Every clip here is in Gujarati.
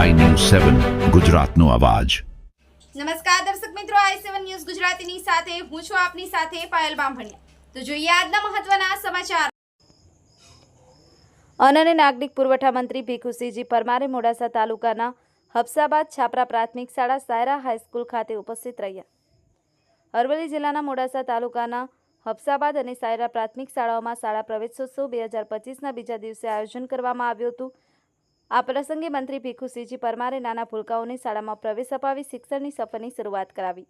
સેવન ગુજરાતનો અવાજ. નમસ્કાર દર્શક મિત્રો આઈ સેવન ન્યૂઝ ગુજરાતીની સાથે હું છું આપની સાથે પાયલ બામભણિયા. તો જોઈએ આજના મહત્વના સમાચાર. અન્ન અને નાગરિક પુરવઠા મંત્રી ભીખુસિંહજી પરમારે મોડાસા તાલુકાના હફસાબાદ છાપરા પ્રાથમિક શાળા સાયરા હાઈસ્કૂલ ખાતે ઉપસ્થિત રહ્યા. અરવલ્લી જિલ્લાના મોડાસા તાલુકાના હફસાબાદ અને સાયરા પ્રાથમિક શાળાઓમાં શાળા પ્રવેશોત્સવ બે હજાર પચીસના બીજા દિવસે આયોજન કરવામાં આવ્યું હતું. આ પ્રસંગે મંત્રી ભીખુસિંહજી પરમારે નાના ભૂલકાઓને શાળામાં પ્રવેશ અપાવી શિક્ષણની સફરની શરૂઆત કરાવી.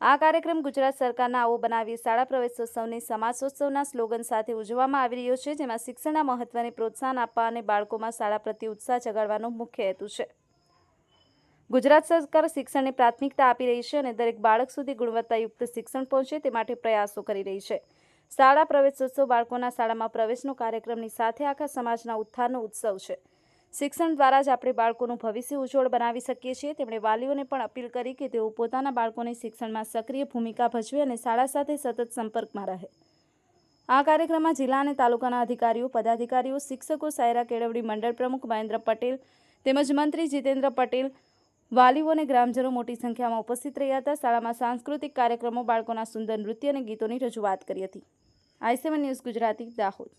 આ કાર્યક્રમ ગુજરાત સરકારના આવો બનાવી શાળા પ્રવેશોત્સવને સમાજોત્સવના સ્લોગન સાથે ઉજવવામાં આવી રહ્યો છે, જેમાં શિક્ષણના મહત્વને પ્રોત્સાહન આપવા અને બાળકોમાં શાળા પ્રત્યે ઉત્સાહ જગાડવાનો મુખ્ય હેતુ છે. ગુજરાત સરકાર શિક્ષણને પ્રાથમિકતા આપી રહી છે અને દરેક બાળક સુધી ગુણવત્તાયુક્ત શિક્ષણ પહોંચે તે માટે પ્રયાસો કરી રહી છે. શાળા પ્રવેશોત્સવ બાળકોના શાળામાં પ્રવેશનો કાર્યક્રમની સાથે આખા સમાજના ઉત્થાનનો ઉત્સવ છે. શિક્ષણ દ્વારા જ આપણે બાળકોનું ભવિષ્ય ઉજ્જવળ બનાવી શકીએ છીએ. તેમણે વાલીઓને પણ અપીલ કરી કે તેઓ પોતાના બાળકોને શિક્ષણમાં સક્રિય ભૂમિકા ભજવે અને શાળા સાથે સતત સંપર્કમાં રહે. આ કાર્યક્રમમાં જિલ્લા અને તાલુકાના અધિકારીઓ, પદાધિકારીઓ, શિક્ષકો, સાયરા કેળવણી મંડળ પ્રમુખ મહેન્દ્ર પટેલ તેમજ મંત્રી જીતેન્દ્ર પટેલ, વાલીઓ અને ગ્રામજનો મોટી સંખ્યામાં ઉપસ્થિત રહ્યા હતા. શાળામાં સાંસ્કૃતિક કાર્યક્રમો, બાળકોના સુંદર નૃત્ય અને ગીતોની રજૂઆત કરી હતી. I seven news Gujarati, Dahod.